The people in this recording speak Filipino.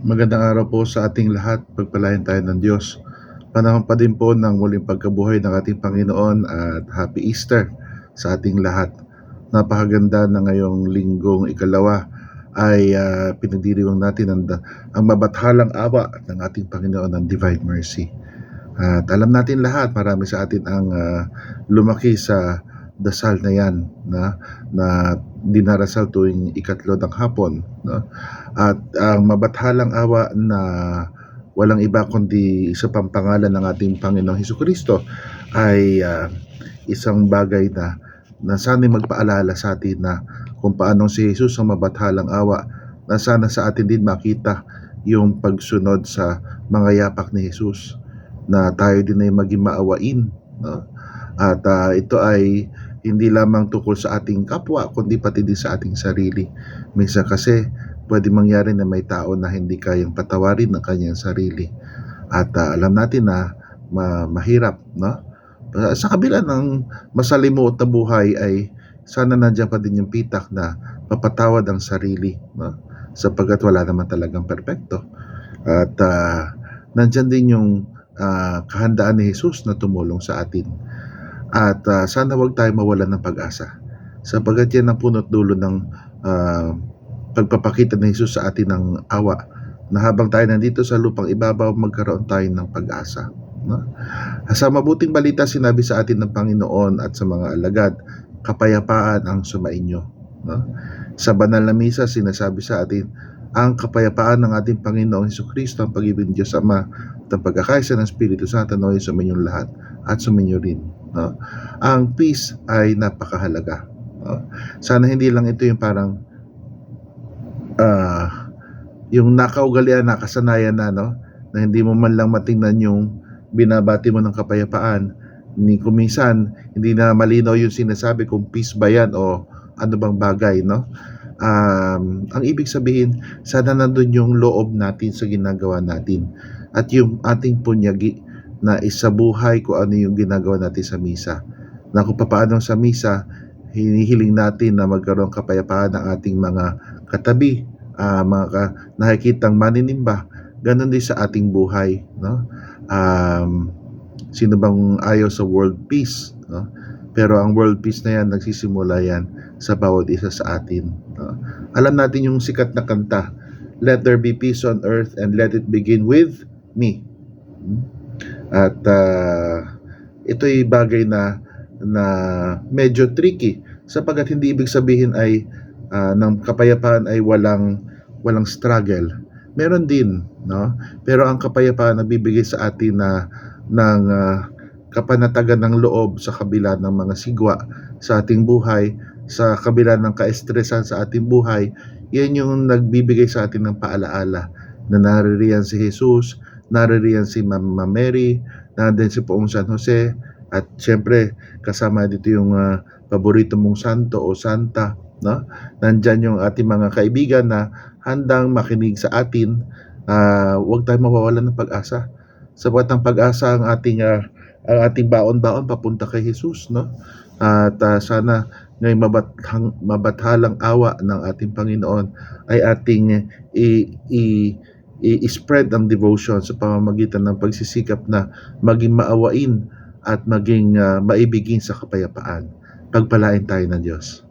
Magandang araw po sa ating lahat. Pagpalain tayo ng Diyos. Panahon pa din po ng muling pagkabuhay ng ating Panginoon at Happy Easter sa ating lahat. Napakaganda na ngayong linggong ikalawa ay uh, pinagdiriwang natin ang, ang mabathalang awa ng ating Panginoon ng Divine Mercy. At alam natin lahat, marami sa atin ang uh, lumaki sa dasal na yan na, na dinarasal tuwing ikatlo ng hapon. No? At ang mabathalang awa na walang iba kundi isa pang pangalan ng ating Panginoong Heso Kristo ay uh, isang bagay na na sana'y magpaalala sa atin na kung paano si Jesus ang mabathalang awa na sana sa atin din makita yung pagsunod sa mga yapak ni Jesus na tayo din ay maging maawain no? at uh, ito ay hindi lamang tungkol sa ating kapwa kundi pati din sa ating sarili. Minsan kasi pwede mangyari na may tao na hindi kayang patawarin ng kanyang sarili. At uh, alam natin na ma- mahirap no? Uh, sa kabila ng masalimuot na buhay ay sana nandiyan pa din yung pitak na papatawad ang sarili no? sapagkat wala naman talagang perpekto. At uh, nandyan din yung uh, kahandaan ni Jesus na tumulong sa atin at uh, sana wag tayo mawalan ng pag-asa sapagkat yan ang punot dulo ng uh, pagpapakita ni Jesus sa atin ng awa na habang tayo nandito sa lupang ibabaw magkaroon tayo ng pag-asa No? Sa mabuting balita sinabi sa atin ng Panginoon at sa mga alagad, kapayapaan ang sumainyo. No? Sa banal na misa sinasabi sa atin, ang kapayapaan ng ating Panginoong Heso Kristo, ang pag-ibig ng Diyos Ama, at ang pagkakaisa ng Espiritu Santo naway suminyong lahat at suminyo rin. No? Ang peace ay napakahalaga. No? Sana hindi lang ito yung parang uh, yung nakaugalian, nakasanayan na, no? na hindi mo man lang matingnan yung binabati mo ng kapayapaan ni kumisan hindi na malinaw yung sinasabi kung peace ba yan o ano bang bagay no um, ang ibig sabihin sana nandun yung loob natin sa ginagawa natin at yung ating punyagi na isabuhay kung ano yung ginagawa natin sa misa. Na kung paano sa misa hinihiling natin na magkaroon kapayapaan ng ating mga katabi uh, mga ka, nakikitang maninimba. Ganun din sa ating buhay no? Um, sino bang ayaw sa world peace no? pero ang world peace na yan nagsisimula yan sa bawat isa sa atin no? alam natin yung sikat na kanta let there be peace on earth and let it begin with me at uh, ito'y bagay na na medyo tricky sapagkat hindi ibig sabihin ay uh, ng kapayapaan ay walang walang struggle. Meron din no? Pero ang kapayapaan na bibigay sa atin na ng uh, kapanatagan ng loob sa kabila ng mga sigwa sa ating buhay sa kabila ng kaestresan sa ating buhay yan yung nagbibigay sa atin ng paalaala na naririyan si Jesus naririyan si Mama Mary nandun si Poong San Jose at syempre kasama dito yung uh, paborito mong santo o santa no? Nandyan yung ating mga kaibigan na handang makinig sa atin uh, huwag tayong mawawalan ng pag-asa. Sapat ang pag-asa ang ating uh, ang ating baon-baon papunta kay Jesus no? At uh, sana ngayong mabathang, mabathalang awa ng ating Panginoon ay ating i, i, i-spread ang devotion sa pamamagitan ng pagsisikap na maging maawain at maging uh, maibigin sa kapayapaan. Pagpalain tayo ng Diyos.